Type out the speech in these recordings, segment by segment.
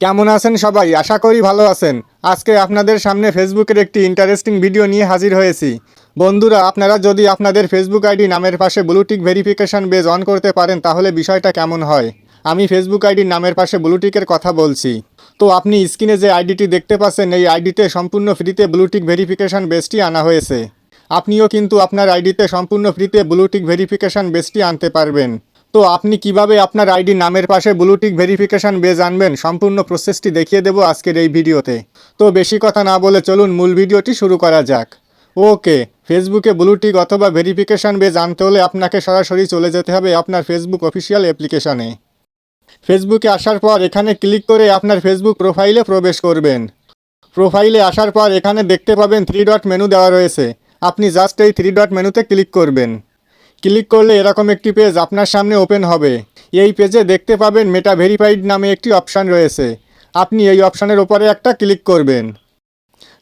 কেমন আছেন সবাই? আশা করি ভালো আছেন। আজকে আপনাদের সামনে ফেসবুকের একটি ইন্টারেস্টিং ভিডিও নিয়ে হাজির হয়েছি। বন্ধুরা, আপনারা যদি আপনাদের ফেসবুক আইডি নামের পাশে ব্লুটিক ভেরিফিকেশন বেজ অন করতে পারেন, তাহলে বিষয়টা কেমন হয়? আমি ফেসবুক আইডির নামের পাশে ব্লুটিকের কথা বলছি। তো আপনি স্ক্রিনে যে আইডিটি দেখতে পাচ্ছেন, এই আইডিতে সম্পূর্ণ ফ্রিতে ব্লুটিক ভেরিফিকেশন বেসটি আনা হয়েছে। আপনিও কিন্তু আপনার আইডিতে সম্পূর্ণ ফ্রিতে ব্লুটিক ভেরিফিকেশন বেসটি আনতে পারবেন। তো আপনি কীভাবে আপনার আইডি নামের পাশে ব্লুটিক ভেরিফিকেশন বেজ আনবেন? সম্পূর্ণ প্রসেসটি দেখিয়ে দেবো আজকের এই ভিডিওতে। তো বেশি কথা না বলে চলুন মূল ভিডিওটি শুরু করা যাক। ওকে ফেসবুকে ব্লুটিক অথবা ভেরিফিকেশান বেজ আনতে হলে আপনাকে সরাসরি চলে যেতে হবে আপনার ফেসবুক অফিসিয়াল অ্যাপ্লিকেশানে ফেসবুকে আসার পর এখানে ক্লিক করে আপনার ফেসবুক প্রোফাইলে প্রবেশ করবেন। প্রোফাইলে আসার পর এখানে দেখতে পাবেন থ্রি ডট মেনু দেওয়া রয়েছে। আপনি জাস্ট এই থ্রি ডট মেনুতে ক্লিক করবেন। ক্লিক করলে এরকম একটি পেজ আপনার সামনে ওপেন হবে। এই পেজে দেখতে পাবেন মেটা ভেরিফাইড নামে একটি অপশান রয়েছে। আপনি এই অপশানের ওপরে একটা ক্লিক করবেন।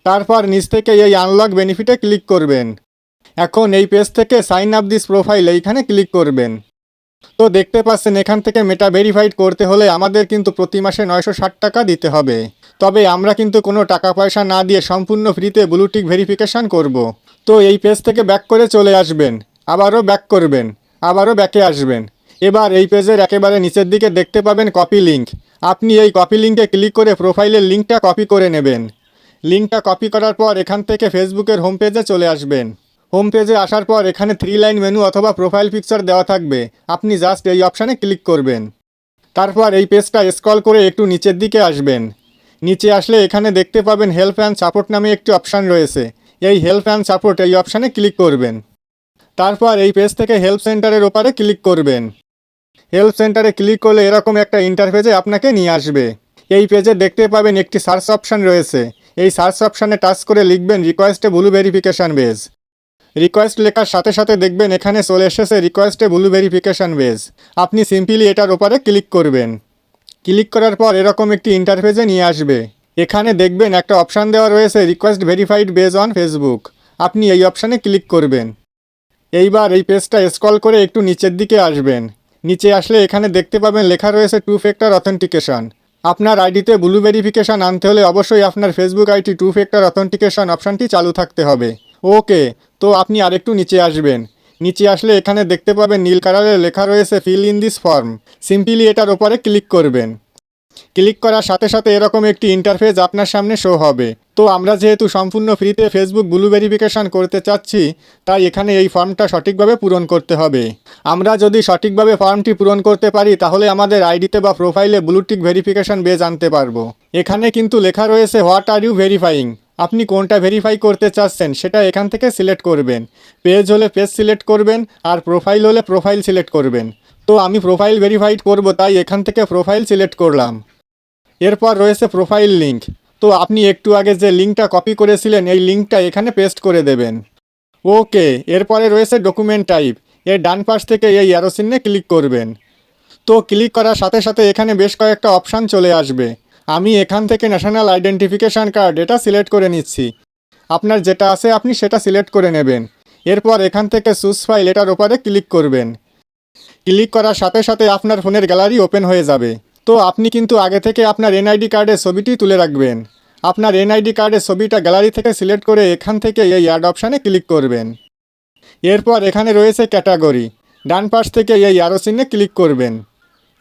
তারপর নিচ থেকে এই আনলক বেনিফিটে ক্লিক করবেন। এখন এই পেজ থেকে সাইন আপ দিস প্রোফাইল এইখানে ক্লিক করবেন। তো দেখতে পাচ্ছেন এখান থেকে মেটা ভেরিফাইড করতে হলে আমাদের কিন্তু প্রতি মাসে নয়শো ষাট টাকা দিতে হবে। তবে আমরা কিন্তু কোনো টাকা পয়সা না দিয়ে সম্পূর্ণ ফ্রিতে ব্লুটিক ভেরিফিকেশন করব। তো এই পেজ থেকে ব্যাক করে চলে আসবেন। আবারও ব্যাক করবেন, আবারও ব্যাকে আসবেন। এবার এই পেজের একেবারে নিচের দিকে দেখতে পাবেন কপি লিঙ্ক আপনি এই কপি লিঙ্কে ক্লিক করে প্রোফাইলের লিঙ্কটা কপি করে নেবেন। লিঙ্কটা কপি করার পর এখান থেকে ফেসবুকের হোম পেজে চলে আসবেন। হোম পেজে আসার পর এখানে থ্রি লাইন মেনু অথবা প্রোফাইল পিকচার দেওয়া থাকবে। আপনি জাস্ট এই অপশানে ক্লিক করবেন। তারপর এই পেজটা স্ক্রল করে একটু নিচের দিকে আসবেন। নিচে আসলে এখানে দেখতে পাবেন হেল্প অ্যান্ড সাপোর্ট নামে একটি অপশান রয়েছে। এই হেল্প অ্যান্ড সাপোর্ট এই অপশানে ক্লিক করবেন। তারপর এই পেজ থেকে হেল্প সেন্টারের ওপারে ক্লিক করবেন। হেল্প সেন্টারে ক্লিক করলে এরকম একটা ইন্টারফেসে আপনাকে নিয়ে আসবে। এই পেজে দেখতে পাবেন একটি সার্চ অপশান রয়েছে। এই সার্চ অপশানে টাচ করে লিখবেন রিকোয়েস্টে ব্লু ভেরিফিকেশান বেজ রিকোয়েস্ট লেখার সাথে সাথে দেখবেন এখানে চলে এসেছে রিকোয়েস্টে ব্লু ভেরিফিকেশান বেজ আপনি সিম্পলি এটার ওপারে ক্লিক করবেন। ক্লিক করার পর এরকম একটি ইন্টারফেসে নিয়ে আসবে। এখানে দেখবেন একটা অপশান দেওয়া রয়েছে request verified badge on Facebook আপনি এই অপশানে ক্লিক করবেন। এইবার এই পেজটা স্ক্রল করে একটু নিচের দিকে আসবেন। নিচে আসলে এখানে দেখতে পাবেন লেখা রয়েছে টু ফ্যাক্টর অথেন্টিকেশন আপনার আইডিতে ব্লু ভেরিফিকেশন আনতে হলে অবশ্যই আপনার Facebook ID two factor authentication অপশানটি চালু থাকতে হবে। ওকে, তো আপনি আরেকটু নিচে আসবেন। নিচে আসলে এখানে দেখতে পাবেন নীল কালারে লেখা রয়েছে fill in this form simply এটার ওপরে ক্লিক করবেন। ক্লিক করার সাথে সাথে এরকম একটি ইন্টারফেস আপনার সামনে শো হবে। তো আমরা যেহেতু সম্পূর্ণ ফ্রিতে ফেসবুক ব্লু ভেরিফিকেশন করতে চাচ্ছি, তাই এখানে এই ফর্মটা সঠিকভাবে পূরণ করতে হবে। আমরা যদি সঠিকভাবে ফর্মটি পূরণ করতে পারি, তাহলে আমাদের আইডিতে বা প্রোফাইলে ব্লুটিক ভেরিফিকেশন বেজ আনতে পারব। এখানে কিন্তু লেখা রয়েছে হোয়াট আর ইউ ভেরিফাইং আপনি কোনটা ভেরিফাই করতে চাচ্ছেন, সেটা এখান থেকে সিলেক্ট করবেন। পেজ হলে পেজ সিলেক্ট করবেন, আর প্রোফাইল হলে প্রোফাইল সিলেক্ট করবেন। তো আমি প্রোফাইল ভেরিফাইড করব, তাই এখান থেকে প্রোফাইল সিলেক্ট করলাম। এরপর রয়েছে প্রোফাইল লিঙ্ক তো আপনি একটু আগে যে লিঙ্কটা কপি করেছিলেন, এই লিঙ্কটা এখানে পেস্ট করে দেবেন। ওকে এরপরে রয়েছে ডকুমেন্ট টাইপের ডান পাশ থেকে এই অ্যারো চিহ্নে ক্লিক করবেন। তো ক্লিক করার সাথে সাথে এখানে বেশ কয়েকটা অপশান চলে আসবে। আমি এখান থেকে ন্যাশনাল আইডেন্টিফিকেশান কার্ড এটা সিলেক্ট করে নিচ্ছি। আপনার যেটা আছে আপনি সেটা সিলেক্ট করে নেবেন। এরপর এখান থেকে সুস ফাইল এটার ওপরে ক্লিক করবেন। ক্লিক করার সাথে সাথে আপনার ফোনের গ্যালারি ওপেন হয়ে যাবে। তো আপনি কিন্তু আগে থেকে আপনার এনআইডি কার্ডের ছবিটি তুলে রাখবেন। আপনার এনআইডি কার্ডের ছবিটা গ্যালারি থেকে সিলেক্ট করে এখান থেকে এই অ্যাড অপশানে ক্লিক করবেন। এরপর এখানে রয়েছে ক্যাটাগরি। ডান পাশ থেকে এই অ্যারো চিহ্নে ক্লিক করবেন।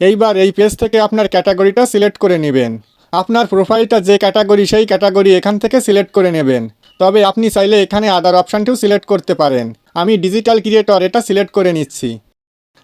এইবার এই পেজ থেকে আপনার ক্যাটাগরিটা সিলেক্ট করে নেবেন। আপনার প্রোফাইলটা যে ক্যাটাগরি, সেই ক্যাটাগরি এখান থেকে সিলেক্ট করে নেবেন। তবে আপনি চাইলে এখানে আদার অপশানটিও সিলেক্ট করতে পারেন। আমি ডিজিটাল ক্রিয়েটর এটা সিলেক্ট করে নিচ্ছি।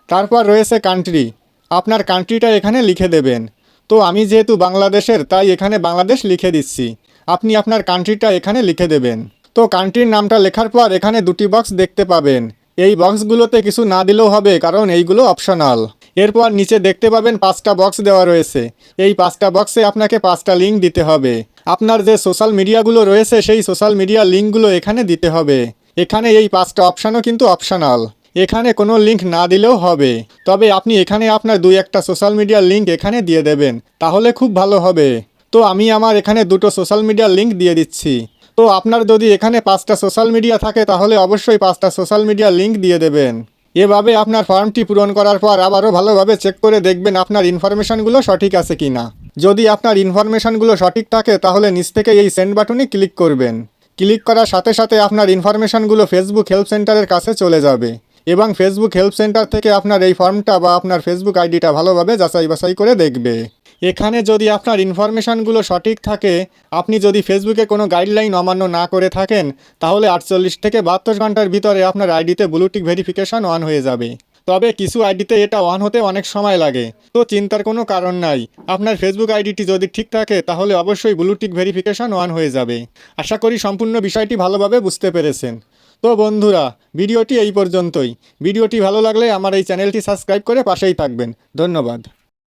তারপর রয়েছে কান্ট্রি আপনার কান্ট্রিটা এখানে লিখে দেবেন। তো আমি যেহেতু বাংলাদেশের, তাই এখানে বাংলাদেশ লিখে দিচ্ছি। আপনি আপনার কান্ট্রিটা এখানে লিখে দেবেন। তো কান্ট্রির নামটা লেখার পর এখানে দুটি বক্স দেখতে পাবেন। এই বক্সগুলোতে কিছু না দিলেও হবে, কারণ এইগুলো অপশনাল এরপর নিচে দেখতে পাবেন পাঁচটা বক্স দেওয়া রয়েছে। এই পাঁচটা বক্সে আপনাকে পাঁচটা লিঙ্ক দিতে হবে। আপনার যে সোশ্যাল মিডিয়াগুলো রয়েছে, সেই সোশ্যাল মিডিয়া লিঙ্কগুলো এখানে দিতে হবে। এখানে এই পাঁচটা অপশানও কিন্তু অপশনাল এখানে কোনো লিঙ্ক না দিলেও হবে। তবে আপনি এখানে আপনার দুই একটা সোশ্যাল মিডিয়ার লিঙ্ক এখানে দিয়ে দেবেন, তাহলে খুব ভালো হবে। তো আমি আমার এখানে দুটো সোশ্যাল মিডিয়ার লিঙ্ক দিয়ে দিচ্ছি। তো আপনার যদি এখানে পাঁচটা সোশ্যাল মিডিয়া থাকে, তাহলে অবশ্যই পাঁচটা সোশ্যাল মিডিয়ার লিঙ্ক দিয়ে দেবেন। এভাবে আপনার ফর্মটি পূরণ করার পর আবারও ভালোভাবে চেক করে দেখবেন আপনার ইনফরমেশনগুলো সঠিক আছে কি না যদি আপনার ইনফরমেশনগুলো সঠিক থাকে, তাহলে নিচ থেকে এই সেন্ড বাটনে ক্লিক করবেন। ক্লিক করার সাথে সাথে আপনার ইনফরমেশনগুলো ফেসবুক হেল্প সেন্টারের কাছে চলে যাবে। এবং ফেসবুক হেল্প সেন্টার থেকে আপনার এই ফর্মটা বা আপনার ফেসবুক আইডিটা ভালোভাবে যাচাই বাছাই করে দেখবে। এখানে যদি আপনার ইনফরমেশনগুলো সঠিক থাকে, আপনি যদি ফেসবুকে কোনো গাইডলাইন অমান্য না করে থাকেন, তাহলে আটচল্লিশ থেকে বাহাত্তর ঘণ্টার ভিতরে আপনার আইডিতে ব্লুটিক ভেরিফিকেশান অন হয়ে যাবে। তবে কিছু আইডিতে এটা অন হতে অনেক সময় লাগে। তো চিন্তার কোনো কারণ নাই। আপনার ফেসবুক আইডিটি যদি ঠিক থাকে, তাহলে অবশ্যই ব্লুটিক ভেরিফিকেশন অন হয়ে যাবে। আশা করি সম্পূর্ণ বিষয়টি ভালোভাবে বুঝতে পেরেছেন। তো বন্ধুরা, ভিডিওটি এই পর্যন্তই। ভিডিওটি ভালো লাগলে আমার এই চ্যানেলটি সাবস্ক্রাইব করে পাশেই থাকবেন। ধন্যবাদ।